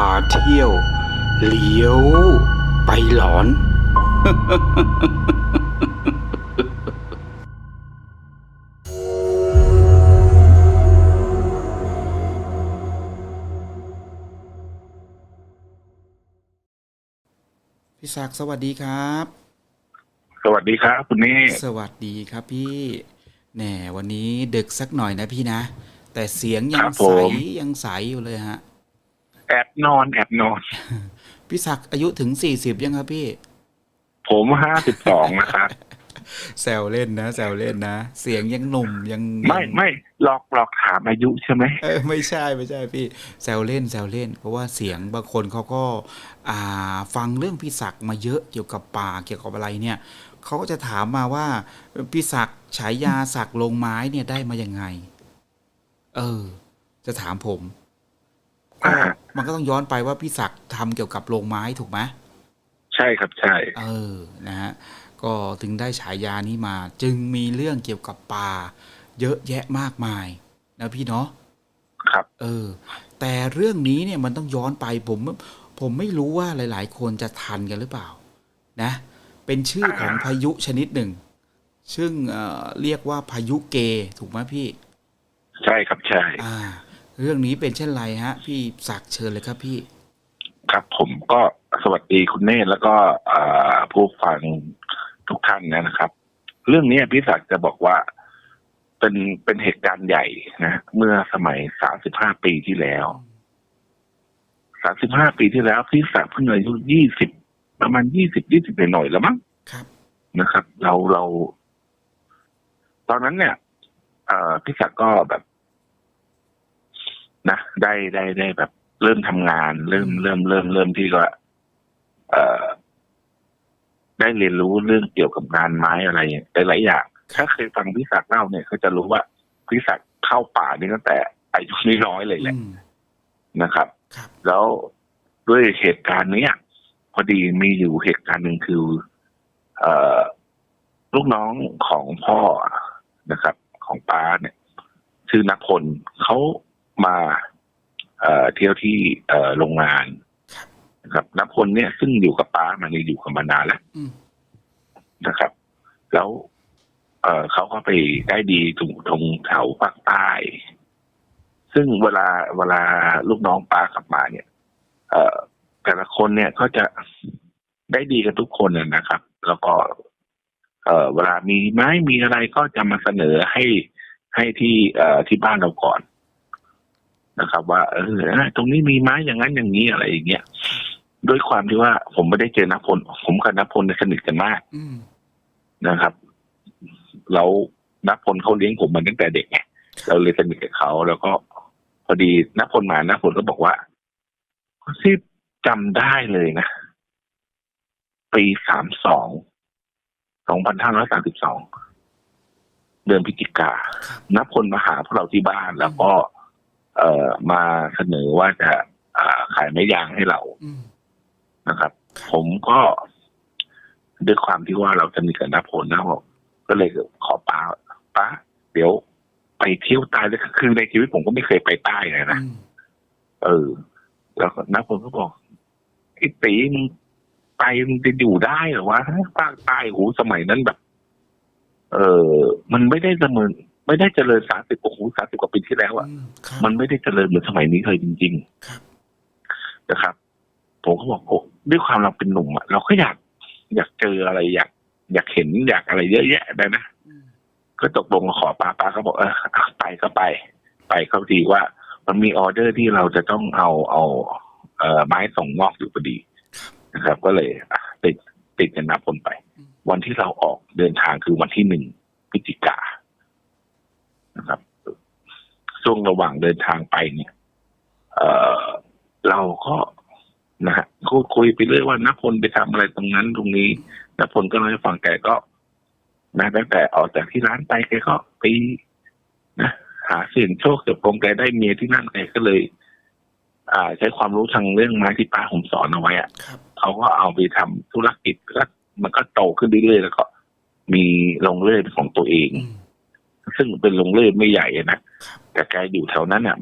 าเที่ยว เลี้ยวไปหลอน พี่ศักดิ์สวัสดีครับ สวัสดีครับ คุณนี่สวัสดีครับพี่แหน่วันนี้ดึกสักหน่อยนะพี่นะ แต่เสียงยังใสยังใสอยู่เลยฮะ แอบนอนแอบนอน พี่ศักดิ์อายุถึงสี่สิบยังครับพี่ ผมห้าสิบสองนะครับแซวเล่นนะแซวเล่นนะ เสียงยังหนุ่มยังไม่ไม่หลอกหลอกถามอายุใช่ไหมเออไม่ใช่ไม่ใช่พี่แซวเล่นแซวเล่น เพราะว่าเสียงบางคนเขาก็ อ่าฟังเรื่องพี่ศักดิ์มาเยอะเกี่ยวกับป่าเกี่ยวกับอะไรเนี่ยเขาก็จะถามมาว่าพี่ศักดิ์ฉายาศักดิ์ลงไม้เนี่ยได้มายังไง เออ จะถามผมก็อ่า มันก็ต้องย้อนไปว่าพี่ศักดิ์ทำเกี่ยวกับโรงไม้ถูกไหมใช่ครับใช่ เออนะฮะก็ถึงได้ฉายานี้มา จึงมีเรื่องเกี่ยวกับป่า เยอะแยะมากมาย นะพี่เนาะครับ เออ แต่เรื่องนี้เนี่ยมันต้องย้อนไปผม ผมไม่รู้ว่าหลาย ๆ คนจะทันกันหรือเปล่า นะ เป็นชื่อของพายุชนิดหนึ่ง ซึ่งเอ่อเรียกว่าพายุเก ถูกไหมพี่ ใช่ครับใช่อ่า เรื่องนี้เป็นเช่นไรฮะ พี่ศักดิ์เชิญเลยครับพี่ ครับผมก็สวัสดีคุณเนธแล้วก็อ่าผู้ฟังทุกท่านนะครับ เรื่องนี้พี่ศักดิ์จะบอกว่าเป็นเป็นเหตุการณ์ใหญ่นะเมื่อสมัยสามสิบห้าปีที่แล้วสามสิบห้าปีที่แล้วพี่ศักดิ์เพิ่งอายุยี่สิบประมาณยี่สิบยี่สิบหน่อยๆแล้วมั้งครับนะครับ เราเรา ตอนนั้นเนี่ยเอ่อพี่ศักดิ์ก็แบบ นะได้ได้ได้แบบ เริ่มทำงาน เริ่มเริ่มเริ่มเริ่มที่ก็ เอ่อ ได้เรียนรู้เรื่องเกี่ยวกับงานไม้อะไรหลายๆอย่าง ถ้าเคยฟังพี่ศักดิ์เล่าเนี่ยเขาจะรู้ว่าพี่ศักดิ์เข้าป่านี่ตั้งแต่อายุน้อยๆเลยแหละอืมนะครับครับ แล้วด้วยเหตุการณ์เนี้ยพอดีมีอยู่เหตุการณ์หนึ่งคือ เอ่อ ลูกน้องของพ่อนะครับ ของป้าเนี่ย ชื่อนักพลเขา มาเอ่อเที่ยวที่เอ่อโรงงานนะครับนักพลเนี่ยซึ่งอยู่กับป้ามาเนี่ยอยู่กับมานานแล้วอืมนะครับ แล้วเอ่อเขาก็ไปได้ดีตรงตรงแถวภาคใต้ ซึ่งเวลาเวลาลูกน้องป้ากลับมาเนี่ย เอ่อแต่ละคนเนี่ยก็จะได้ดีกันทุกคนน่ะนะครับ แล้วก็เอ่อเวลามีไม้มีอะไรก็จะมาเสนอให้ให้ที่ เอ่อที่บ้านเราก่อน นะครับ ว่าเออตรงนี้มีไม้อย่างนั้นอย่างนี้อะไรอย่างเงี้ยด้วยความที่ว่าผมไม่ได้เจอนพล ผมกับนพลเนี่ยสนิทกันมากอืมนะครับ แล้วนักพลเขาเลี้ยงผมมาตั้งแต่เด็กไงเราเลยสนิทกับเขาแล้วก็พอดีนักพลมานักพลก็บอกว่าที่จำได้เลยนะ ปีสามสองสองพันห้าร้อยสามสิบสองเดือนพฤศจิกาครับนักพลมาหาพวกเราที่บ้านแล้วก็ เอ่อมาเสนอว่าจะอ่าขายไม้ยางให้เราอืม นะครับ ผมก็ด้วยความที่ว่าเราสนิทกับนพลนะผมก็เลยขอป้าป้าเดี๋ยวไปเที่ยวใต้เลยคือในชีวิตผมก็ไม่เคยไปใต้เลยนะ อืม เออ แล้วก็นพลก็บอกไอ้ตีมึงไปมึงจะอยู่ได้เหรอวะภาคใต้โหสมัยนั้นแบบ เออ มันไม่ได้เจริญ ไม่ได้เจริญสามสิบโอ้โหสามสิบกว่าปีที่แล้วอะอืมครับมันไม่ได้เจริญเหมือนสมัยนี้เลยจริงๆครับนะครับ ผมก็บอกโอ้ด้วยความเราเป็นหนุ่มอะเราก็อยาก อยากเจออะไรอยาก อยากเห็นอยากอะไรเยอะแยะได้นะอืมก็ตกลงขอป้าป้าก็บอกเอออะไปก็ไป ไปเขาทีว่า มันมีออเดอร์ที่เราจะต้องเอาเอาเอ่อไม้ส่งมอบอยู่พอดีนะครับ ก็เลยอะติดติดกันนับคนไป วันที่เราออกเดินทางคือวันที่หนึ่งพฤศจิกา นะครับช่วงระหว่างเดินทางไปเนี่ย เอ่อเราก็นะฮะคุยคุยไปเรื่อยว่านพลไปทำอะไรตรงนั้นตรงนี้นพลก็เล่าให้ฟังแกก็นะตั้งแต่ออกจากที่ร้านไปแกก็ไปนะหาเสี่ยงโชคเกี่ยวกับแกได้เมียที่นั่นแกก็เลย อ่า ใช้ความรู้ทางเรื่องไม้ที่ป้าผมสอนเอาไว้อะครับเขาก็เอาไปทำธุรกิจแล้วมันก็โตขึ้นเรื่อยๆแล้วก็มีโรงเลื่อยเป็นของตัวเองอืม ซึ่งเป็นโรงเลื่อยไม่ใหญ่อะนะแต่แกอยู่แถวนั้นอะ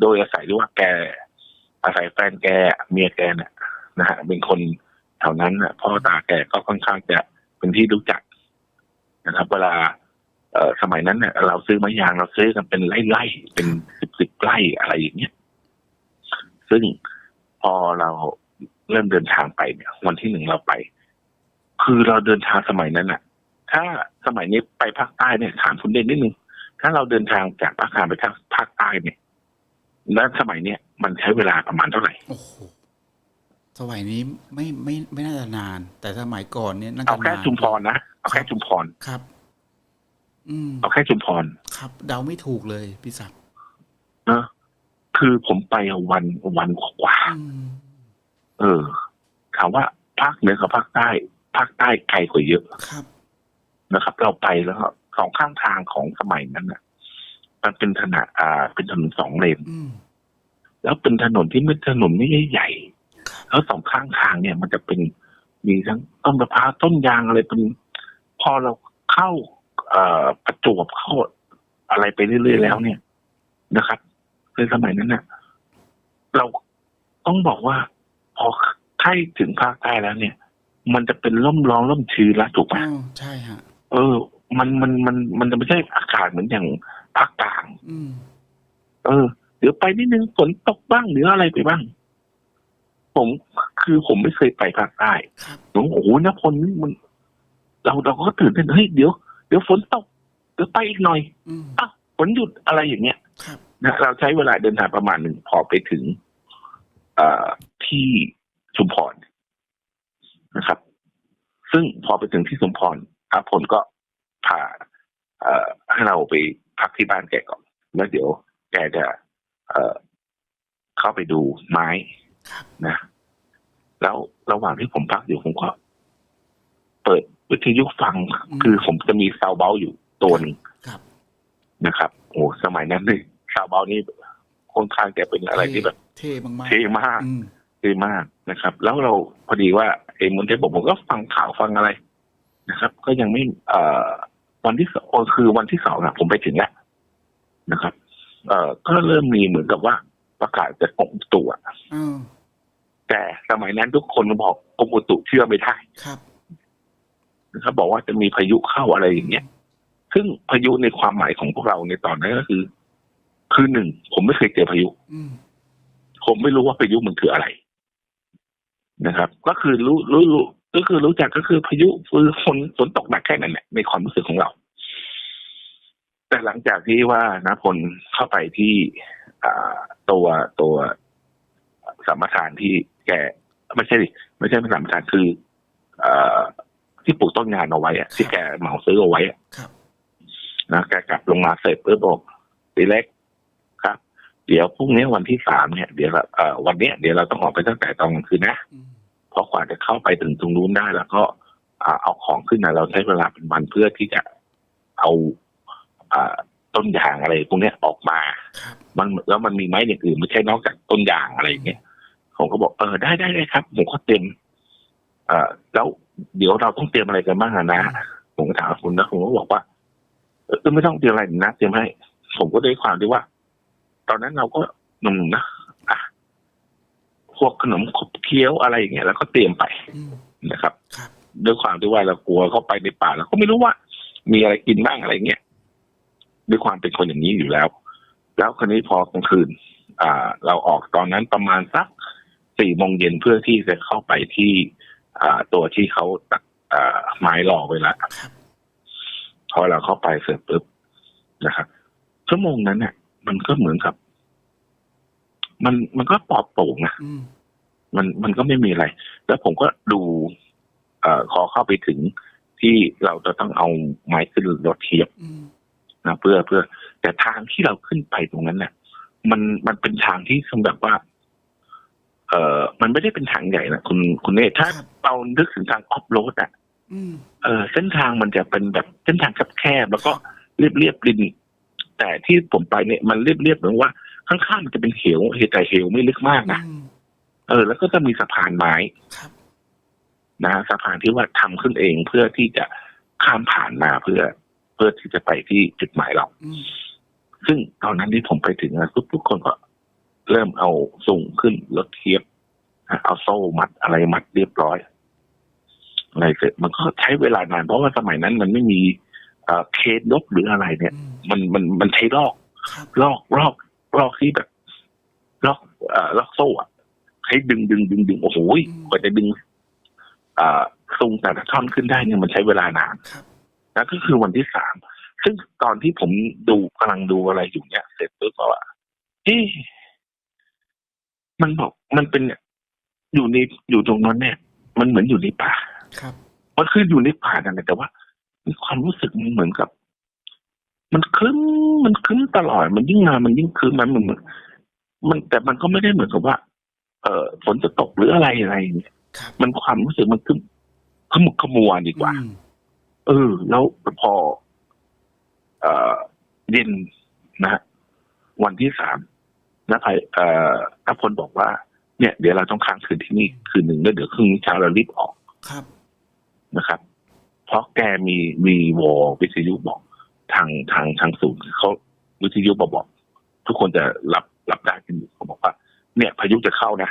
โดยอาศัยที่ว่าแก อาศัยแฟนแกเมียแกเนี่ยนะฮะเป็นคนแถวนั้นน่ะพ่อตาแกก็ค่อนข้างจะเป็นที่รู้จักนะครับ เวลาเอ่อสมัยนั้นเนี่ยเราซื้อไม้ยางเราซื้อกันเป็นไร่ๆเป็นสิบสิบไร่อะไรอย่างเงี้ยซึ่งพอเราเริ่มเดินทางไปเนี่ย วันที่หนึ่งเราไป คือเราเดินทางสมัยนั้นน่ะ ถ้าสมัยนี้ไปภาคใต้เนี่ยถามคุณเด่นนิดนึงถ้าเราเดินทางจากภาคกลางไปทางภาคใต้เนี่ยแล้วสมัยเนี้ยมันใช้เวลาประมาณเท่าไหร่โอ้โหสมัยนี้ไม่ไม่ไม่น่าจะนาน แต่สมัยก่อนเนี่ยน่าเอาจะแค่นานชุมพรนะเอาแค่ชุมพรครับ อืมเอาแค่ชุมพรครับ เดาไม่ถูกเลยพี่ศักดิ์นะคือผมไปวันวันกว่าอืมเออถามว่าภาคเหนือกับภาคใต้ ภาคใต้ไกลกว่าเยอะครับ นะครับ เราไปแล้วก็สองข้างทางของสมัยนั้นน่ะ มันเป็นถนนอ่า เป็นถนนสองเลนอืมแล้วเป็นถนนที่ไม่ถนนไม่ใหญ่ครับแล้วสองข้างทางเนี่ย มันจะเป็นมีทั้งต้นมะพร้าวต้นยางอะไรเป็น พอเราเข้าเอ่อประจวบเข้าอะไรไปเรื่อยๆแล้วเนี่ยนะครับในสมัยนั้นน่ะเราต้องบอกว่า พอใกล้ถึงภาคใต้แล้วเนี่ย มันจะเป็นร่มร้อนร่มชื้นแล้วถูกไหมอ๋อใช่ฮะ เออ มันมันมันมันจะไม่ใช่อากาศเหมือนอย่างภาคกลางอืมเออเดี๋ยวไปนิดนึงฝนตกบ้างหรืออะไรไปบ้าง ผมคือผมไม่เคยไปภาคใต้ครับผมโอ้โหนะพลนี่มัน เราเราก็ตื่นเต้นเฮ้ยเดี๋ยวเดี๋ยวฝนตกเดี๋ยวไปอีกหน่อยอืมอ้าวฝนหยุดอะไรอย่างเงี้ยครับนะเราใช้เวลาเดินทางประมาณหนึ่งพอไปถึงเอ่อที่ชุมพรนะครับ ซึ่งพอไปถึงที่ชุมพร อาพลก็พาเอ่อให้เราไปพักที่บ้านแกก่อน แล้วเดี๋ยวแกจะเอ่อเข้าไปดูไม้ครับนะ แล้วระหว่างที่ผมพักอยู่ผมก็เปิดวิทยุฟัง คือผมจะมีซาวเบลอยู่ตัวหนึ่งครับนะครับ โอ้สมัยนั้นเลยซาวเบลนี่ค่อนข้างจะเป็นอะไรที่แบบ เท่มากๆเท่มากอืมเท่มากนะครับ แล้วเราพอดีว่าเอ็มอนเทบอกผมก็ฟังข่าวฟังอะไร นะครับ ก็ยังไม่เอ่อวันที่สองคือวันที่สองอะผมไปถึงแล้วนะครับ เอ่อก็เริ่มมีเหมือนกับว่าประกาศจากกรมอุตุอะอ้าวแต่สมัยนั้นทุกคนบอกกรมอุตุเชื่อไม่ได้ครับนะครับ บอกว่าจะมีพายุเข้าอะไรอย่างเงี้ยซึ่งพายุในความหมายของพวกเราในตอนนั้นก็คือ คือหนึ่งผมไม่เคยเจอพายุ อืมผมไม่รู้ว่าพายุมันคืออะไรนะครับ ก็คือรู้รู้รู้ ก็คือรู้จักก็คือพายุคือฝนฝนตกหนักแค่นั้นแหละในความรู้สึกของเรา แต่หลังจากที่ว่านะพลเข้าไปที่อ่าตัวตัวสมรทานที่แกไม่ใช่ดิไม่ใช่เป็นสมรทานคือเอ่อที่ปลูกต้นงานเอาไว้อะที่แกเหมาซื้อเอาไว้อะครับนะแกกลับลงมาเสร็จปุ๊บบอกตีเล็กครับ เดี๋ยวพรุ่งนี้วันที่สามเนี่ยเดี๋ยวเราเอ่อวันเนี้ยเดี๋ยวเราต้องออกไปตั้งแต่ตอนกลางคืนนะอืม เพราะกว่าจะเข้าไปถึงตรงนู้นได้ แล้วก็เอาของขึ้นนะเราใช้เวลาเป็นวันเพื่อที่จะเอาอต้นยางอะไรพวกนี้ออกมา มันแล้วมันมีไม้อย่างอื่นไม่ใช่นอกจากต้นยางอะไรอย่างเงี้ยผมก็บอกเออได้ได้ได้ครับผมก็เตรียมเอ่อแล้วเดี๋ยวเราต้องเตรียมอะไรกันบ้างนะผมก็ถามคุณนะผมก็บอกว่าเออไม่ต้องเตรียมอะไรนะเตรียมให้ ผมก็ได้ความที่ว่า ตอนนั้นเราก็หนุ่มนะอะพวกขนมขบ เคี้ยวอะไรอย่างเงี้ยแล้วก็เตรียมไปอืมนะครับครับด้วยความที่ว่าเรากลัวเข้าไปในป่าเราก็ไม่รู้ว่า มีอะไรกินบ้างอะไรเงี้ยด้วยความเป็นคนอย่างนี้อยู่แล้ว แล้วคราวนี้พอกลางคืน อ่า เราออกตอนนั้นประมาณสักสี่โมงเย็นเพื่อที่จะเข้าไปที่ อ่า ตัวที่เขาตัดอ่าไม้รอไว้แล้วครับพอเราเข้าไปเสร็จปุ๊บนะครับชั่วโมงนั้นเนี่ยมันก็เหมือนกับ มันมันก็ปลอดโปร่งนะอื มมันมันก็ไม่มีอะไร แล้วผมก็ดูเอ่อขอเข้าไปถึงที่เราจะต้องเอาไม้ขึ้นรถเทียบอืมนะเพื่อเพื่อ แต่ทางที่เราขึ้นไปตรงนั้นเนี่ยมันมันเป็นทางที่สำแบบว่า เอ่อ มันไม่ได้เป็นทางใหญ่นะคุณคุณเนธถ้าครับเรานึกถึงทางออฟโรดอะอืมเออ เส้นทางมันจะเป็นแบบเส้นทางแคบๆแล้วก็เรียบเรียบๆริน แต่ที่ผมไปเนี่ยมันเรียบเรียบๆเหมือนว่าข้างๆมันจะเป็นเหวเหวแต่เหวไม่ลึกมากนะอืม เออ แล้วก็จะมีสะพานไม้ครับนะสะพานที่ว่าทำขึ้นเองเพื่อที่จะข้ามผ่านมาเพื่อ เพื่อที่จะไปที่จุดหมายเราอืมซึ่งตอนนั้นที่ผมไปถึงอะทุกทุกคนก็เริ่มเอาส่งขึ้นรถเทียบเอาโซ่มัดอะไรมัดเรียบร้อยอะไรเสร็จมันก็ใช้เวลานานเพราะว่าสมัยนั้นมันไม่มีเอ่อเคสยกหรืออะไรเนี่ยอืมมันมันมันใช้ลอกครับลอกลอกลอกที่แบบลอกเอ่อลอกโซ่อะ ให้ดึงดึงดึงดึงโอ้โหกว่าจะดึงเอ่อทรงแต่ละท่อนขึ้นได้เนี่ยมันใช้เวลานานครับนั่นก็คือวันที่สามซึ่งตอนที่ผมดูกำลังดูอะไรอยู่เนี่ย เสร็จปุ๊บก็ว่าเอ๊ะมันบอกมันเป็นเนี่ยอยู่ในอยู่ตรงนั้นเนี่ย มันเหมือนอยู่ในป่าครับมันคืออยู่ในป่านั่นแหละแต่ว่ามีความรู้สึกมันเหมือนกับ มันคลึ้มมันคลึ้มตลอด มันยิ่งมามันยิ่งคลึ้มมันเหมือนมันแต่มันก็ไม่ได้เหมือนกับว่า เออฝนจะตกหรืออะไรอะไรอย่างเงี้ยครับมันความรู้สึกมันคลึ้มขมุกขมัวดีกว่าอืมเออ แล้วพอ เอ่อเย็นนะฮะวันที่สามนะภัยเอ่ออภพลบอกว่า เนี่ย เดี๋ยวเราต้องค้างคืนที่นี่คืนหนึ่งแล้วเดี๋ยวครึ่งเช้าเรารีบออกครับนะครับ เพราะแกมีมีวอลวิทยุบอก ทางทางทางศูนย์เขาวิทยุมาบอก ทุกคนจะรับรับได้กันอยู่เขาบอกว่า เนี่ยพายุจะเข้านะ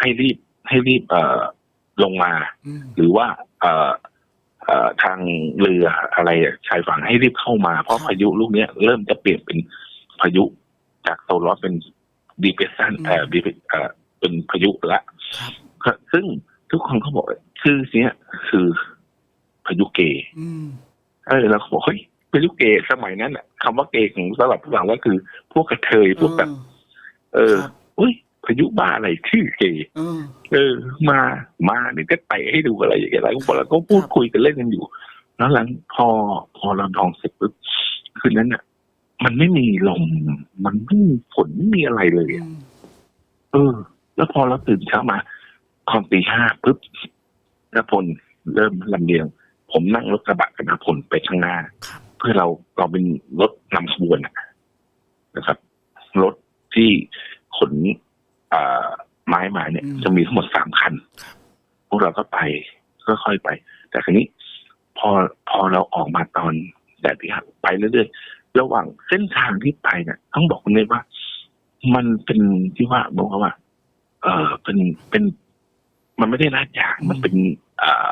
ให้รีบให้รีบเอ่อลงมาอืมหรือว่า เอ่อเอ่อทางเรืออะไรอะชายฝั่งให้รีบเข้ามา เพราะพายุลูกเนี้ยเริ่มจะเปลี่ยนเป็นพายุจากโซลอสเป็นดีเพรสชันเอ่อ depression เอ่อเป็นพายุละครับก็ซึ่งทุกคนเขาบอกว่าชื่อเนี้ยคือพายุเกอืมเออแล้วเขาบอกเฮ้ยพายุเกสมัยนั้นอะคำว่าเกของสำหรับผู้หลังก็คือ พวกกระเทยพวกแบบ เออครับอุ้ยพายุบ้าอะไรชื่อเกเออเออ มามาเนี่ยก็เตะให้ดูอะไรอย่างเงี้ยแล้วก็เราก็พูดคุยกันเล่นกันอยู่ แล้วหลังพอพอเราลองเสร็จปุ๊บคืนนั้นอะ มันไม่มีลมมันไม่มีฝนไม่มีอะไรเลยอือะมเออ แล้วพอเราตื่นเช้ามาตอนตีห้าปุ๊บนพลเริ่มลำเลียง ผมนั่งรถกระบะกับนพลไปข้างหน้า ครับ เพื่อเราเราเป็นรถนำขบวนอะนะครับ รถ ที่ขนอ่าไม้มาเนี่ย จะมีทั้งหมดสามคัน พวกเราก็ไปค่อยๆไป แต่ครั้นี้ พอพอเราออกมาตอนแต่ที่หักไปเรื่อยๆระหว่างเส้นทางที่ไปเนี่ยต้องบอกคุณเลยว่า มันเป็นที่ว่าบอกว่า เออเป็นเป็น มันไม่ได้ลาดยางมันเป็นอ่า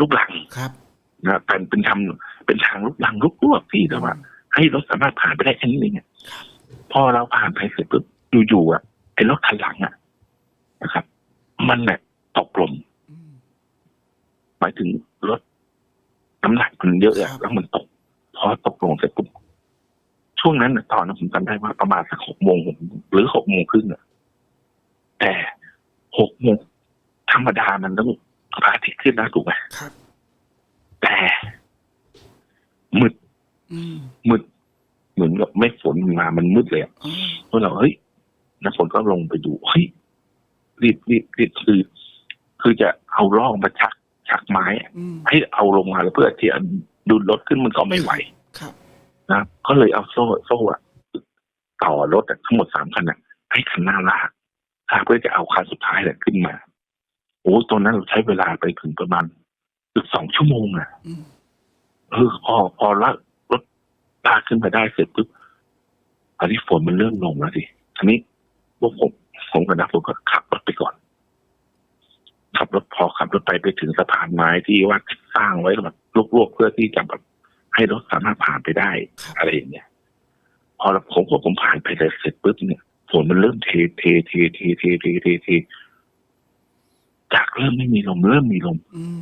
ลูกหลังครับนะเป็นเป็นทำเป็นทางลุกลังลุกลวกที่แต่ว่า ให้รถสามารถผ่านไปได้แค่นี้เองอะ พอเราผ่านไปเสร็จปุ๊บอยู่ๆอะไอ้รถคันหลังอะนะครับ มันเนี่ยตกลมอืมหมายถึงรถน้ำหนักมันเยอะครัอะบแล้วมันตก พอตกลงเสร็จปุ๊บช่วงนั้นน่ะตอนนั้นผมจำได้ว่าประมาณสักหกโมงหรือหกโมงครึ่งอะแต่หกโมงธรรมดามันต้องพระอาทิตย์ขึ้นนะถูกไหมครับแต่มืดอืมมืด เหมือนกับไม่ฝนมามันมืดเลยอะอ๋อพวกเราเฮ้ยน้ำฝนก็ลงไปดูเฮ้ยรีบรีบรีบคือ คือจะเอาล่องมาชักชักไม้อะอืมให้เอาลงมาแล้วเพื่อที่จะดุนรถขึ้นมันก็ไม่ไหวครับนะก็เลยเอาโซ่โซ่อะต่อรถอะทั้งหมดสามคันอะให้คันหน้าลากลากเพื่อจะเอาคันสุดท้ายแหละขึ้นมา โอ้ตอนนั้นเราใช้เวลาไปถึงประมาณเกือบสองชั่วโมงอะอืมเออพอพอลากรถ ลากขึ้นไปได้เสร็จปุ๊บอันนี้ฝนมันเริ่มลงแล้วสิทีนี้พวกผมผมกับนักผมก็ขับรถไปก่อน ขับรถพอขับรถไปไปถึงสะพานไม้ที่ว่าสร้างไว้แบบลวกๆเพื่อที่จะแบบให้รถสามารถผ่านไปได้ครับอะไรอย่างเงี้ยพอผมพอผมผ่านไปเลยเสร็จปุ๊บเนี่ยฝนมันเริ่มเทเทเทเทเทเทเทเทจากเริ่มไม่มีลมเริ่มมีลมอืม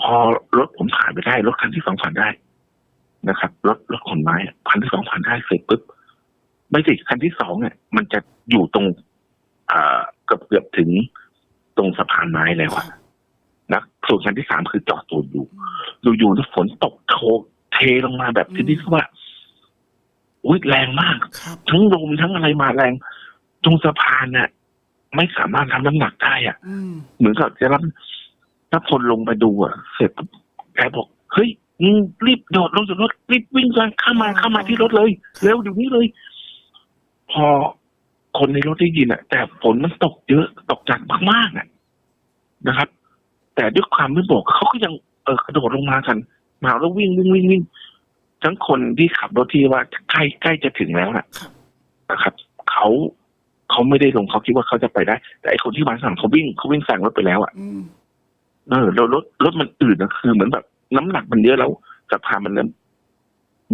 พอรถผมผ่านไปได้รถคันที่สองผ่านได้ นะครับรถรถขนไม้อะคันที่สองผ่านได้เสร็จปุ๊บไม่สิคันที่สองเนี่ยมันจะอยู่ตรงอ่าเกือบเกือบถึงตรงสะพานไม้แล้วครัอะบนะส่วนคันที่สามคือจอดตูนอยู่อยู่ๆแล้วฝนตกโทเทลงมาแบบที่นี่ว่าอุ้ยแรงมากครับทั้งลมทั้งอะไรมาแรง ตรงสะพานน่ะไม่สามารถทำน้ำหนักได้อะอืมเหมือนกับจะรับถ้าพลลงไปดูอะ เสร็จปุ๊บแกบอกเฮ้ย มึงรีบโดดลงจากรถรีบวิ่งกันเข้ามาเข้ามาที่รถเลยเร็วเดี๋ยวนี้เลย พอคนในรถได้ยินอะ แต่ฝนมันตกเยอะตกหนักมากๆอะนะครับ แต่ด้วยความไม่บอกเขาก็ยังเออกระโดดลงมากันมาแล้ววิ่งวิ่งวิ่งวิ่งทั้งคนที่ขับรถที่ว่าใกล้ใกล้จะถึงแล้วน่ะครับนะครับเขาเขาไม่ได้ลงเขาคิดว่าเขาจะไปได้ แต่ไอคนที่มาสั่งเขาวิ่งเขาวิ่งสั่งรถไปแล้วอะอืมเออแล้วรถรถมันอืดนะคือเหมือนแบบ น้ำหนักมันเยอะแล้วสะพานมันเริ่ม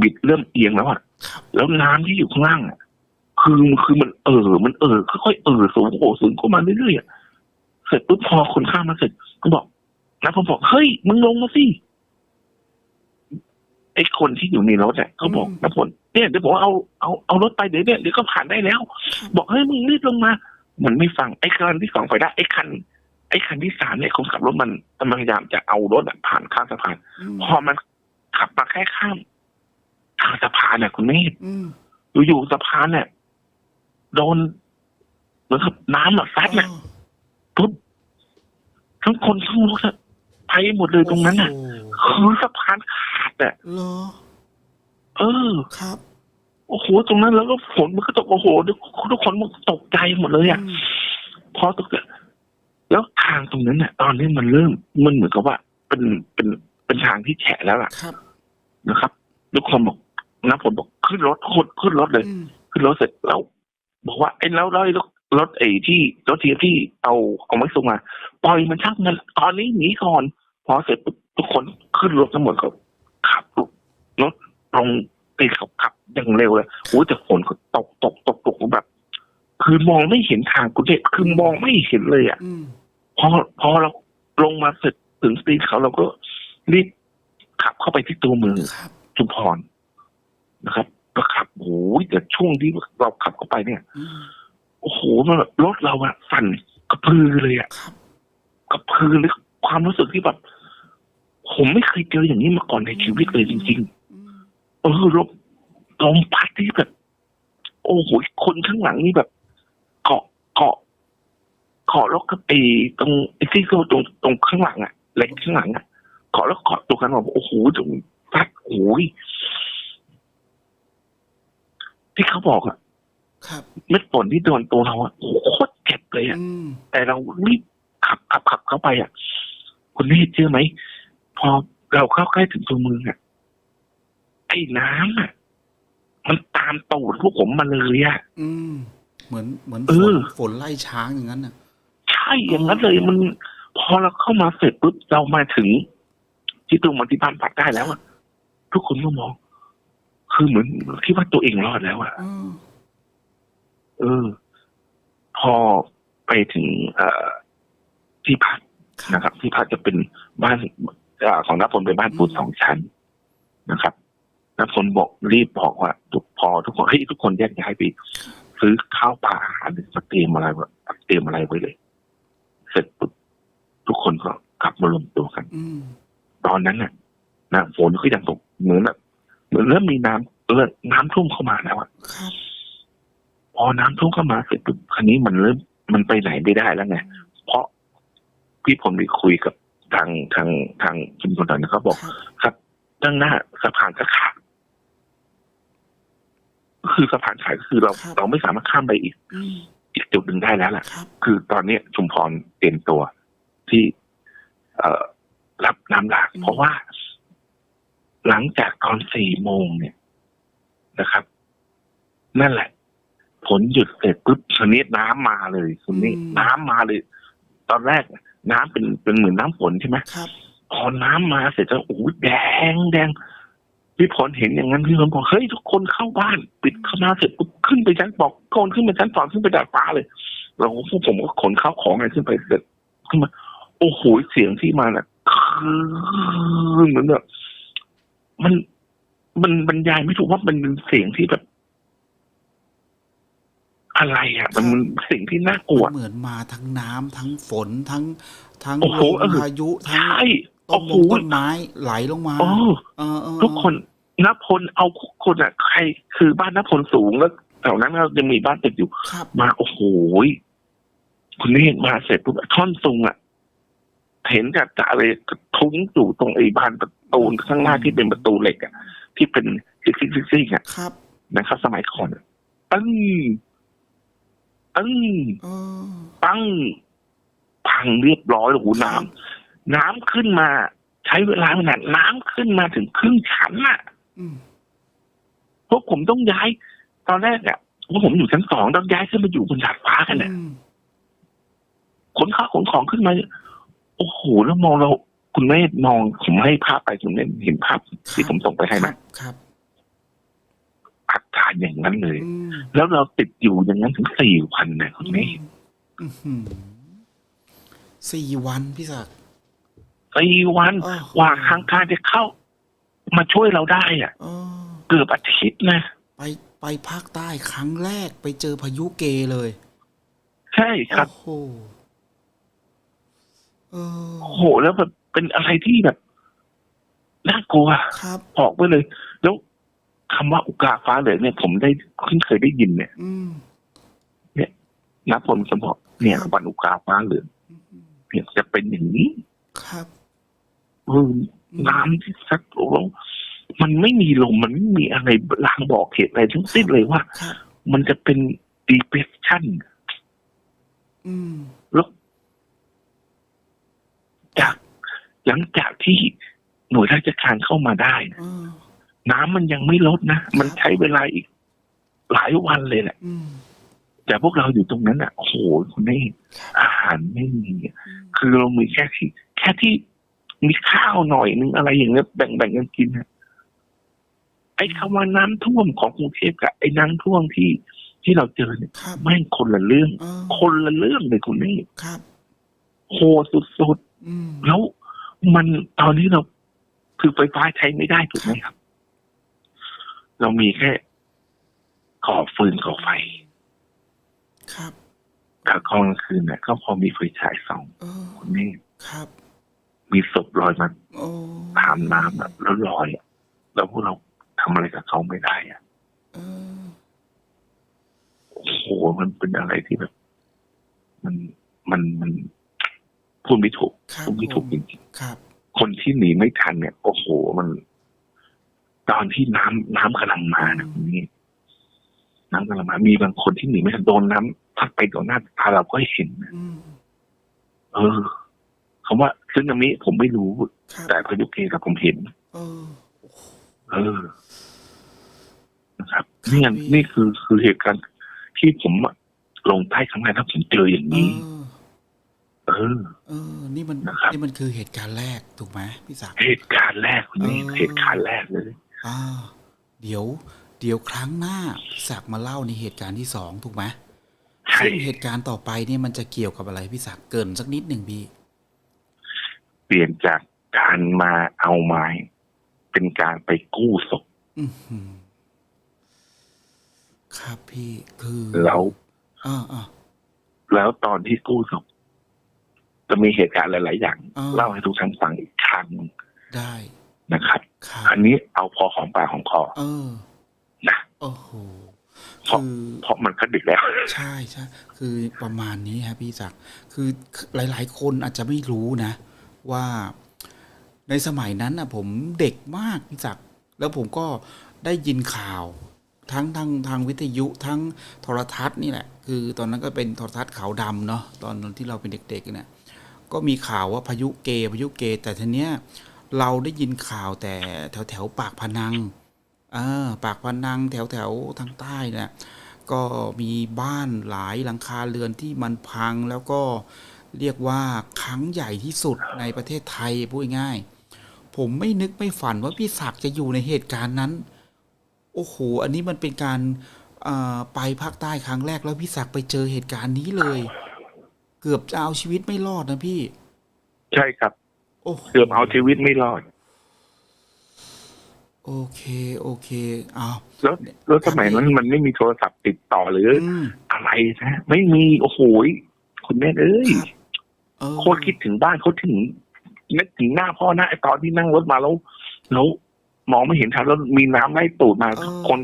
บิดเริ่มเอียงแล้วอะครับแล้วน้ำที่อยู่ข้างล่างอะคือคือมันเออ มันเออค่อยๆเออสูงโอ้สูงเข้ามาเรื่อยๆอะเสร็จปุ๊บพอคนข้ามมาเสร็จก็บอกนะผมบอกเฮ้ยมึงลงมาสิไอ้คนที่อยู่ในรถอะเขาบอกนะผลเนี่ยเดี๋ยวผมเอาเอาเอารถไปเดี๋ยวเนี่ยเดี๋ยวก็ผ่านได้แล้ว บอกเฮ้ยมึงรีบลงมา มันไม่ฟังไอ้คันที่สองไปได้ไอ้คัน ไอ้คันที่สามเนี่ยคนขับรถมันมันพยายามจะเอารถอะผ่านข้ามสะพานอืมพอมันขับมาแค่ข้ามทางสะพานน่ะคุณเมธอืมอยู่ๆสะพานเนี่ยโดนเหมือนกับน้ำอะซัดน่ะเออปุ๊บทั้งคนทั้งรถอะไปหมดเลยตรงนั้นน่ะโอ้โหคือสะพานขาดอะเหรอเออครับ โอ้โหตรงนั้นแล้วก็ฝนมันก็ตกโอ้โหทุกทุกคนมันตกใจหมดเลยอะอืมพอตกใจ แล้วทางตรงนั้นเนี่ยตอนนี้มันเริ่มมันเหมือนกับว่าเป็นเป็นเป็นทางที่แฉะแล้วล่ะครับนะครับทุกคนบอกนะผมบอกขึ้นรถคนขึ้นรถเลยอืมขึ้นรถเสร็จแล้ว บอกว่าไอ้แล้วแล้วไอ้รถรถไอ้ที่รถเทียที่เอาเอาไม้ส่งมาปล่อยมันชักมันตอนนี้หนีก่อนพอเสร็จปุ๊บทุกคนขึ้นรถทั้งหมดก็ขับรถตรงไปขับขับอย่างเร็วเลยโอ้ยแต่ฝนก็ตกตกตกตกแบบ คือมองไม่เห็นทางกุเทพคือมองไม่เห็นเลยอะอืม พอพอเราลงมาเสร็จถึงสตรีทเขาเราก็รีบขับเข้าไปที่ตัวเมืองครับชุมพรนะครับก็ขับโอ้ยแต่ช่วงที่เราขับเข้าไปเนี่ยอืมโอ้โหมันแบบรถเราอะสั่นกระพือเลยอะครับกระพือเลยความรู้สึกที่แบบผมไม่เคยเจออย่างนี้มาก่อนในชีวิตเลยจริงอืมๆเออลมลมพัดที่แบบ โอ้โหคนข้างหลังนี่แบบเกาะเกาะ เกาะแล้วก็ไอ้ตรงไอ้ที่เขาตรงตรงข้างหลังอะเหล็กข้างหลังอะเกาะแล้วเกาะตัวกันแบบโอ้โหตรงพัดโอ้ยที่เขาบอกอะครับเม็ดฝนที่โดนตัวเราอะโอ้โหโคตรเจ็บเลยอะอืมแต่เรารีบขับขับขับเข้าไปอะคุณนี่เชื่อไหม พอเราเข้าใกล้ถึงตัวเมืองอะไอ้น้ำอะมันตามตูดพวกผมมาเลยอะอืมเหมือนเหมือนเอฝนอ ฝนไล่ช้างอย่างนั้นน่ะใช่อย่างนั้นเลยมันพอเราเข้ามาเสร็จปุ๊บเรามาถึง ที่ตัวมันที่บ้านพักได้แล้วอะทุกคนก็มอง คือเหมือนคิดว่าตัวเองรอดแล้วอะเออเออพอไปถึงเอ่อที่พักครับนะครับ ที่พักจะเป็นบ้านอ่าของนักพลเป็นบ้านปูนสองชั้นนะครับนักพลบอกรีบบอกว่าทุกพอทุกคนให้ยทุกคนแยกย้ายไปซื้อข้าวปลาอาหารมาเตรียมอะไรไว้เตรียมอะไรไว้เลยเส ร็จปุ๊บทุกคนก็กลับมารวมตัวกันอืมตอนนั้นน่ะนะฝนก็ยังตกเหมือนแบบเหมือนเริ่มมีน้ำเออน้ำท่วมเข้ามาแล้วอะครับพอน้ำท่วมเข้ามาเสร็จปุ๊บคันนี้มันเริ่มมันไปไหนไม่ได้แล้วไงเพราะพี่ผมไปคุยกับทางทางทางชุมชนนั้นเขาบอกครับครับด้านหน้าสะพานก็ขาดคือสะพานขาดก็คือเราครับเราไม่สามารถข้ามไปอีก อืมอีกจุดหนึ่งได้แล้วล่ะครับคือตอนนี้ชุมพรเตรียมตัวที่ เอ่อรับน้ำหลากอืมเพราะว่า หลังจากตอนสี่โมงเนี่ยนะครับ นั่นแหละฝนหยุดเสร็จปุ๊บชนิดน้ำมาเลยคุณนี่น้ำมาเลย ตอนแรกน้ำเป็นเป็นเหมือนน้ำฝนใช่ไหมครับพอน้ำมาเสร็จแล้วโอ้โหแดงแดง พี่พรเห็นอย่างนั้นพี่พรบอกเฮ้ยทุกคนเข้าบ้าน ปิดเข้ามาเสร็จปุ๊บขึ้นไปชั้นบอกคนขึ้นไปชั้นสองขึ้นไปดาดฟ้าเลยแล้วพวกผมก็ขนข้าวของอะไรขึ้นไปเสร็จขึ้นมาโอ้โหเสียงที่มาน่ะคือเหมือนแบบมันมันบรรยายไม่ถูกว่ามันเป็นเสียงที่แบบ อะไรอะ มันมันสิ่งที่น่ากลัว เหมือนมาทั้งน้ำทั้งฝนทั้งทั้งโอ้โหลมเออพายุทั้งใช่ ต้โอ้นโหมงต้นไม้ไหลลงมาโอ้เออเออทุกคนนพลเอาคนอะใครคือบ้านนพลสูงแล้วแถวนั้นเรายังมีบ้านติดอยู่ครับมาโอ้โหยคุณนี่มาเสร็จปุ๊บท่อนซุงอะเห็นจะจะอะไรกระทุ้งอยู่ตรงไอ้บานประตูข้างหน้าที่เป็นประตูเหล็กอะที่เป็นซิกซิกซิกซิกอะครับนะครับสมัยก่อนอะปังปังเออปังพังเรียบร้อยโอ้โหน้ำ น้ำขึ้นมา ใช้เวลาขนาดน้ำขึ้นมาถึงครึ่งชั้นอะอืมพวกผมต้องย้าย ตอนแรกอะว่าผมอยู่ชั้นสองต้องย้ายขึ้นมาอยู่บนดาดฟ้ากันเนี่ยอืมขนข้าวขนของขึ้นมา โอ้โหแล้วมองเราคุณแม่มองผมให้ภาพไปคุณแม่เห็นภาพที่ผมส่งไปให้คไหมรับครับอาการอย่างนั้นเลยอืมแล้วเราติดอยู่อย่างนั้นถึงสี่วันนะคุณแม่อื้อหือสี่วันพี่ศักดิ์ สี่วันโอ้โหกว่าทางการจะเข้า มาช่วยเราได้อะ เออเกือบอาทิตย์นะ ไปไปภาคใต้ครั้งแรกไปเจอพายุเกเลยใช่ครับ โอ้โหเออโอ้โห แล้วแบบเป็นอะไรที่แบบน่ากลัว ครับบอกไว้เลย แล้วคำว่าอุกาฟ้าเหลืองเนี่ย ผมได้เพิ่งเคยได้ยินเนี่ยอืมนับผลสมบอกเนี่ยครับวันอุกาฟ้าเหลืองอืมเนี่ยจะเป็นอย่างนี้ ครับเออน้ำที่ซัดแล้วมันไม่มีลมมันไม่มีอะไรลางบอกเหตุอะไรทั้งสิ้นเลยว่าครับมันจะเป็น depression อืมแล้วจากหลังจากที่หน่วยราชการเข้ามาได้นะเออน้ำมันยังไม่ลดนะ มันใช้เวลาอีกหลายวันเลยแหละอืมแต่พวกเราอยู่ตรงนั้นอะโอ้โหคุณนี่อาหารไม่มีอะคือเรามีแค่ที่ แค่ที่ มีข้าวหน่อยนึงอะไรอย่างเงี้ยแบ่งแบ่งกันกินนะไอ้คำว่าน้ำท่วมของกรุงเทพกับไอ้น้ำท่วมที่ที่เราเจอเนี่ยครับแม่งคนละเรื่องเออคนละเรื่องเลยคุณนี่ครับโหดสุดอืมๆแล้วมันตอนนี้เราคือไฟฟ้าใช้ไม่ได้ถูกไหมครับ เรามีแค่ก่อฟืนก่อไฟ ครับแต่กลางคืนเนี่ยก็พอมีไฟฉายส่องเออคุณนี่ครับ มีศพลอยมาโอ้ตามน้ำอะแล้วลอยอะแล้วพวกเราทำอะไรกับเขาไม่ได้อะเออโอ้โหมันเป็นอะไรที่แบบ มันมันมันพูดไม่ถูกครับพูดไม่ถูกผจมริงครับๆคนที่หนีไม่ทันเนี่ยโอ้โหมัน ตอนที่น้ำน้ำกำลังมานะคุณนี่น้ำกำลังมา มีบางคนที่หนีไม่ทันโดนน้ำพัดไปต่อหน้าตาเราก็เห็นนะอืมเออ คำว่าซึนามิผมไม่รู้ครับแต่พายุเกกับผมเห็นเออเออนะครับนี่ไงนี่คือคือเหตุการณ์ที่ผมอะลงใต้ครั้งแรกแล้วผมเจออย่างเอนี้อเออ เออ นี่มันนะครับนี่มันคือเหตุการณ์แรกถูกไหมพี่ศักดิ์เหตุการณ์แรกคุณนี่เออเหตุการณ์แรกเลยอ่าเดี๋ยว เดี๋ยวครั้งหน้าพี่ศักดิ์มาเล่าในเหตุการณ์ที่สองถูกไหมใช่ซึ่งเหตุการณ์ต่อไปเนี่ยมันจะเกี่ยวกับอะไรพี่ศักดิ์เกรินสักนิดหนึ่งพี่ เปลี่ยนจากการมาเอาไม้ เป็นการไปกู้ศพอือหือครับพี่คือแล้วอ่าอ่าแล้วตอนที่กู้ศพจะมีเหตุการณ์หลาย ๆ อย่างอ่าเล่าให้ทุกท่านฟังอีกครั้งหนึ่งได้นะครับครับอันนี้เอาพอของปากของคอเออนะโอ้โหเพราะคือเพราะมันก็ดึกแล้ว ใช่ใช่คือประมาณนี้ครับพี่ศักดิ์คือหลาย ๆ คนอาจจะไม่รู้นะ ว่าในสมัยนั้นนะผมเด็กมากพี่ศักแล้วผมก็ได้ยินข่าวทั้งทางทางวิทยุทั้งโทรทัศน์นี่แหละ คือตอนนั้นก็เป็นโทรทัศน์ขาวดำเนาะตอนที่เราเป็นเด็กๆเนี่ยก็มีข่าวว่าพายุเกพายุเก แต่ทีเนี้ยเราได้ยินข่าวแต่แถวแถวๆปากพนังเออปากพนังแถวแถวๆทางใต้เนี่ยก็มีบ้านหลายหลังคาเรือนที่มันพังแล้วก็ เรียกว่าครั้งใหญ่ที่สุดในประเทศไทยพูดง่ายๆผมไม่นึกไม่ฝันว่าพี่ศักดิ์จะอยู่ในเหตุการณ์นั้น โอ้โห อันนี้มันเป็นการเอ่อไปภาคใต้ครั้งแรกแล้วพี่ศักดิ์ไปเจอเหตุการณ์นี้เลย เกือบจะเอาชีวิตไม่รอดนะพี่ ใช่ครับโอ้โหเกือบเอาชีวิตไม่รอด โอเค โอเคเอาแล้วแล้วสมัยนั้นมันไม่มีโทรศัพท์ติดต่อหรืออืมอะไรนะไม่มีโอ้โหยคุณแม่เอ้ยครับเออ โคตรคิดถึงบ้านโคตรถึงนึกถึงหน้าพ่อหน้าไอตอนที่นั่งรถมาแล้วแล้วมองไม่เห็นทางแล้วมีน้ำไล่ตูดมาทุกคน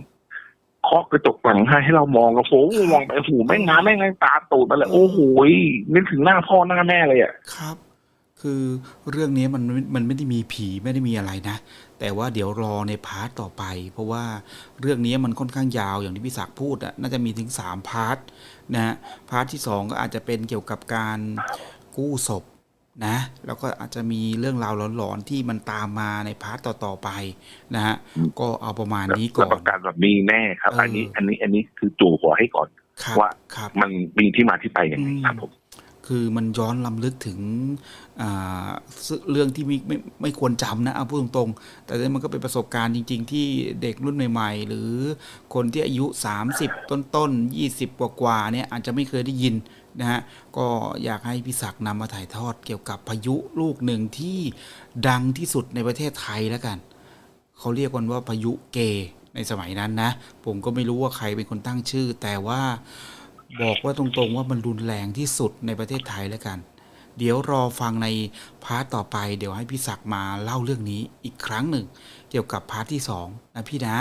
เคาะกระจกหลังให้ให้เรามองกระโผมองไปโอ้โหแม่งน้ำแม่งไล่ตาตูดมาเลยโอ้โหยนึกถึงหน้าพ่อหน้าแม่เลยอะครับ คือเรื่องนี้มันไม่มันไม่ได้มีผีไม่ได้มีอะไรนะแต่ว่าเดี๋ยวรอในพาร์ทต่อไป เพราะว่าเรื่องนี้มันค่อนข้างยาวอย่างที่พี่ศักดิ์พูดอะน่าจะมีถึงสามพาร์ทนะฮะพาร์ทที่สองก็อาจจะเป็นเกี่ยวกับการ กู้ศพนะแล้วก็อาจจะมีเรื่องราวหลอนๆที่มันตามมาในพาร์ตต่อๆไปนะฮะอืมก็เอาประมาณนี้ก่รับอปนระกันแบบมีแน่ครับเอออัอันนี้อันนี้อันนี้คือจู่หัวให้ก่อนครับว่าครับมันมีที่มาที่ไปยังไงอืมครับผมคือมันย้อนลำลึกถึงอ่าซึ่งเรื่องที่ไม่ไม่ไม่ควรจำนะเอาพูดตรงๆ แต่มันก็เป็นประสบการณ์จริง ๆ ที่เด็กรุ่นใหม่ ๆ หรือคนที่อายุ 30 ต้นๆ20 กว่าๆเนี่ยอาจจะไม่เคยได้ยิน นะฮะก็อยากให้พี่ศักดิ์นำมาถ่ายทอดเกี่ยวกับพายุลูกหนึ่งที่ดังที่สุดในประเทศไทยแล้วกันเขาเรียกกันว่าพายุเกในสมัยนั้นนะ ผมก็ไม่รู้ว่าใครเป็นคนตั้งชื่อ แต่ว่าบอกว่าตรงๆว่ามันรุนแรงที่สุดในประเทศไทยแล้วกัน เดี๋ยวรอฟังในพาร์ทต่อไป เดี๋ยวให้พี่ศักดิ์มาเล่าเรื่องนี้อีกครั้งหนึ่ง เกี่ยวกับพาร์ทที่สองนะพี่นะ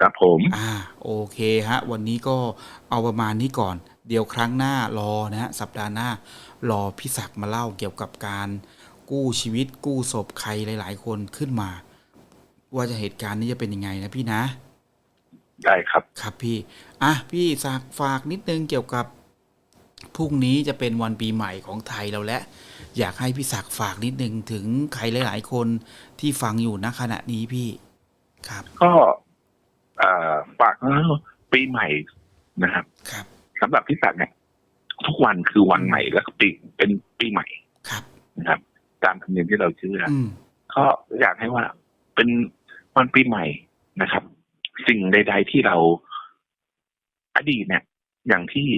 ครับผม อ่าโอเคฮะ วันนี้ก็เอาประมาณนี้ก่อน เดี๋ยวครั้งหน้ารอนะฮะสัปดาห์หน้ารอพี่ศักดิ์มาเล่าเกี่ยวกับการกู้ชีวิตกู้ศพใครหลาย ๆ คนขึ้นมา ว่าจะเหตุการณ์นี้จะเป็นยังไงนะพี่นะ ได้ครับ ครับพี่ อะพี่ฝากฝากนิดนึงเกี่ยวกับพรุ่งนี้จะเป็นวันปีใหม่ของไทยเราแล้วอยากให้พี่ศักดิ์ฝากนิดนึงถึงใครหลาย ๆ คนที่ฟังอยู่ณขณะนี้พี่ ครับ ก็เอ่อ ฝากแล้วปีใหม่นะครับครับสำหรับพี่ศักดิ์เนี่ยทุกวันคือวันใหม่แล้วก็ปีเป็นปีใหม่ครับนะครับ ตามธรรมเนียมที่เราเชื่อออืมก็อยากให้ว่าเป็นวันปีใหม่นะครับ สิ่งใด ๆ ที่เราอดีตเนี่ย อย่างที่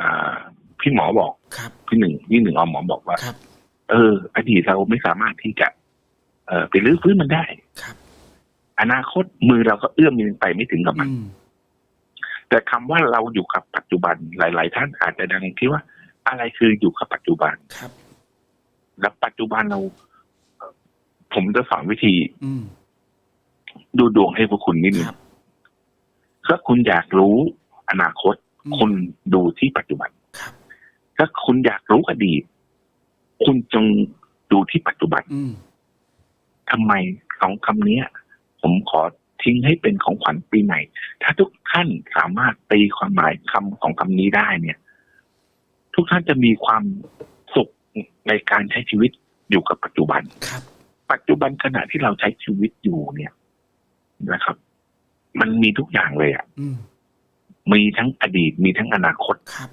อ่าพี่หมอบอกครับพี่หนึ่งพี่หนึ่งอหมอบอกว่าครับเออ อดีตเราไม่สามารถที่จะ เอ่อไปรื้อฟื้นมันได้ครับ อนาคตมือเราก็เอื้อมยังไปไม่ถึงกับมันอืมแต่คำว่าเราอยู่กับปัจจุบันหลาย ๆ ท่านอาจจะดังที่ว่า อะไรคืออยู่กับปัจจุบันครับ และปัจจุบันเราเอ่อผมจะสอนวิธีอืมดูดวงให้พวกคุณนิดนึคงรับถ้าคุณอยากรู้อนาคตอืมคุณดูที่ปัจจุบันครับถ้าคุณอยากรู้อดีต คุณจงดูที่ปัจจุบันอืมทำไมสองคำเนี้ย ผมขอทิ้งให้เป็นของขวัญปีใหม่ ถ้าทุกท่านสามารถตีความหมายคำของคำนี้ได้เนี่ย ทุกท่านจะมีความสุขในการใช้ชีวิตอยู่กับปัจจุบันครับ ปัจจุบันขณะที่เราใช้ชีวิตอยู่เนี่ยนะครับ มันมีทุกอย่างเลยอะอืมมีทั้งอดีตมีทั้งอนาคตครับ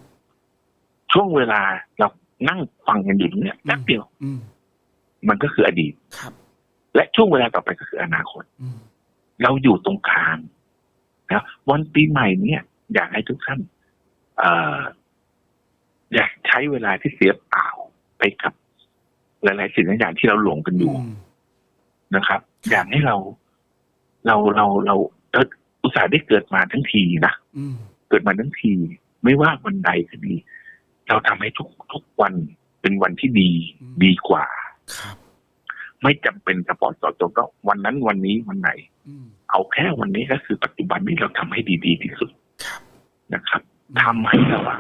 ช่วงเวลาเรานั่งฟังกันอยู่ตรงเนี้ยแป๊บเดียวอืมมันก็คืออดีตครับ และช่วงเวลาต่อไปก็คืออนาคตอืมเราอยู่ตรงกลางนะวันปีใหม่เนี่ย อยากให้ทุกท่านเอ่ออยากใช้เวลาที่เสียเปล่าไปกับ หลายๆสิ่งหลายอย่างที่เราหลงกันอยู่อืมนะครับ อยากให้เราเราเราเราเอ่ออุตส่าห์ได้เกิดมาทั้งทีนะอืมเกิดมาทั้งที ไม่ว่าวันใดก็ดี เราทำให้ทุกทุกวันเป็นวันที่ดีดีกว่าครับ ไม่จำเป็นเฉพาะเจาะจงก็วันนั้นวันนี้วันไหนอืมเอาแค่วันนี้ก็คือปัจจุบันนี้เราทำให้ดีๆที่สุดครับนะครับทำให้เราอะ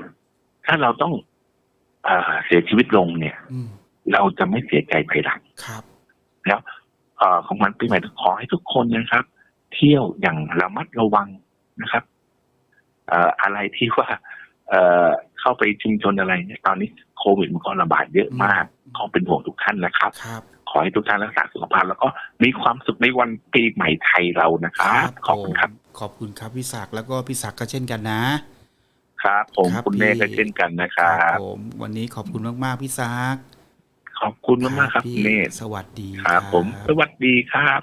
ถ้าเราต้องเออเสียชีวิตลงเนี่ยอืมเราจะไม่เสียใจภายหลังครับ แล้วเอ่อของมันปีใหม่ขอให้ทุกคนนะครับ เที่ยวอย่างระมัดระวังนะครับ เอ่ออะไรที่ว่า เอ่อเข้าไปชุมชนอะไรเนี่ยตอนนี้โควิดมันก็ระบาดเยอะมากอืมขอเป็นห่วงทุกท่านนะครับครับ ขอให้ทุกท่านรักษาสุขภาพ แล้วก็มีความสุขในวันปีใหม่ไทยเรานะครับขอบคุณครับผมขอบคุณครับพี่ศักดิ์แล้วก็พี่ศักดิ์ก็เช่นกันนะครับ ผมครับคุณเมฆพี่ก็เช่นกันนะครับผมวันนี้ขอบคุณมากๆพี่ศักดิ์ขอบคุณมากๆครับพี่คุณเมฆสวัสดีครับ ผมสวัสดีครับ